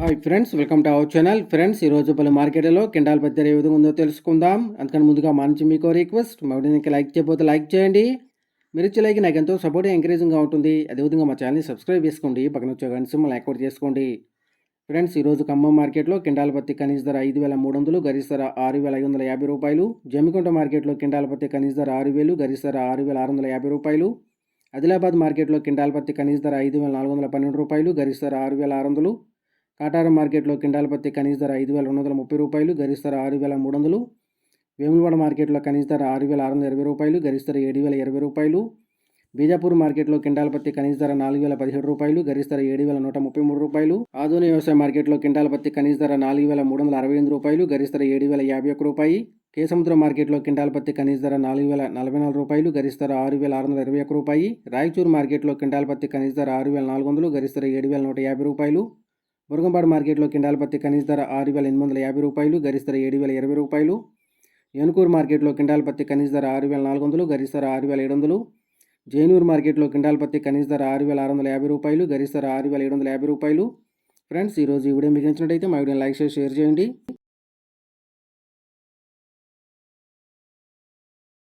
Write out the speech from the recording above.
Hi friends welcome to our channel friends ఈరోజు పలు మార్కెట్లో కిండాల్ పత్తి ఏ విధంగా ఉందో తెలుసుకుందాం. అందుకని ముందుగా మంచి మీకు రిక్వెస్ట్ మా వీడియోకి లైక్ చేయబోతే లైక్ చేయండి. మీరు ఇచ్చే లైక్ నాకు ఎంతో సపోర్ట్ ఎంకరేజింగ్గా ఉంటుంది. అదేవిధంగా మా ఛానల్ని సబ్స్క్రైబ్ చేసుకోండి. పక్కన వచ్చే గంట లైక్ యాక్టివేట్ చేసుకోండి. ఫ్రెండ్స్ ఈరోజు ఖమ్మం మార్కెట్లో కిండాల పత్తి కనీస ధర ఐదు వేల మూడు వందలు గరిష్ట ధర ఆరు వేల ఐదు వందల యాభై రూపాయలు. జమ్మికుంట మార్కెట్లో కిండాల పత్తి కనీస ధర ఆరు వేలు గరిష్ట ధర ఆరు వేల ఆరు వందల యాభై రూపాయలు. ఆదిలాబాద్ మార్కెట్లో కిండాల పత్తి కనీస ధర ఐదు వేల నాలుగు వందల పన్నెండు రూపాయలు గరిష్ట ధర ఆరు వేల ఆరు వందలు. కాటారం మార్కెట్లో కింటాల పత్తి కనీస ధర ఐదు వేల రెండు వందల ముప్పై రూపాయలు గరిష్ట ధర ఆరు వేల మూడు వందలు. వేములవాడ మార్కెట్లో కనీస ధర ఆరు వేల ఆరు వందల ఇరవై రూపాయలు గరిష్ట ధర ఏడు వేల ఇరవై రూపాయలు. బీజాపూర్ మార్కెట్లో కింటాల పత్తి కనీస ధర నాలుగు వేల పదిహేడు రూపాయలు గరిష్ట ధర ఏడు వేల నూట ముప్పై మూడు రూపాయలు. ఆధునిక వ్యవసాయ మార్కెట్లో కింటాల పత్తి కనీస ధర నాలుగు వేల మూడు వందల అరవై ఎనిమిది రూపాయలు గరిష్ట ధర ఏడు వేల యాభై ఒక్క రూపాయి. కేసముద్ర మార్కెట్లో కింటాల పత్తి కనీస ధర నాలుగు వేల నలభై నాలుగు రూపాయలు గరిష్ట ధర ఆరు వేల ఆరు వందల ఇరవై ఒక్క రూపాయి. రాయచూరు మార్కెట్లో కింటాల పత్తి కనీస ధర ఆరు వేల నాలుగు వందలు గరిష్ట ధర ఏడు వేల నూట యాభై రూపాయలు. మురుగంపాడు మార్కెట్లో కిండాల పత్తి కనీస ధర ఆరు వేల ఎనిమిది వందల యాభై రూపాయలు గరిష్ట ధర ఏడు వేల ఇరవై రూపాయలు. ఏనుకూరు మార్కెట్లో కింటాల పత్తి కనీస ధర ఆరు వేల నాలుగు వందలు గరిష్ట ధర ఆరు వేల ఏడు వందలు. జైనూరు మార్కెట్లో కింటాల పత్తి కనీస ధర ఆరు వేల ఆరు వందల యాభై రూపాయలు గరిష్ట ధర ఆరు వేల ఏడు వందల యాభై రూపాయలు. ఫ్రెండ్స్ ఈరోజు ఈ వీడియో మీకు నచ్చినట్టయితే మా వీడియో లైక్ చేసి షేర్ చేయండి.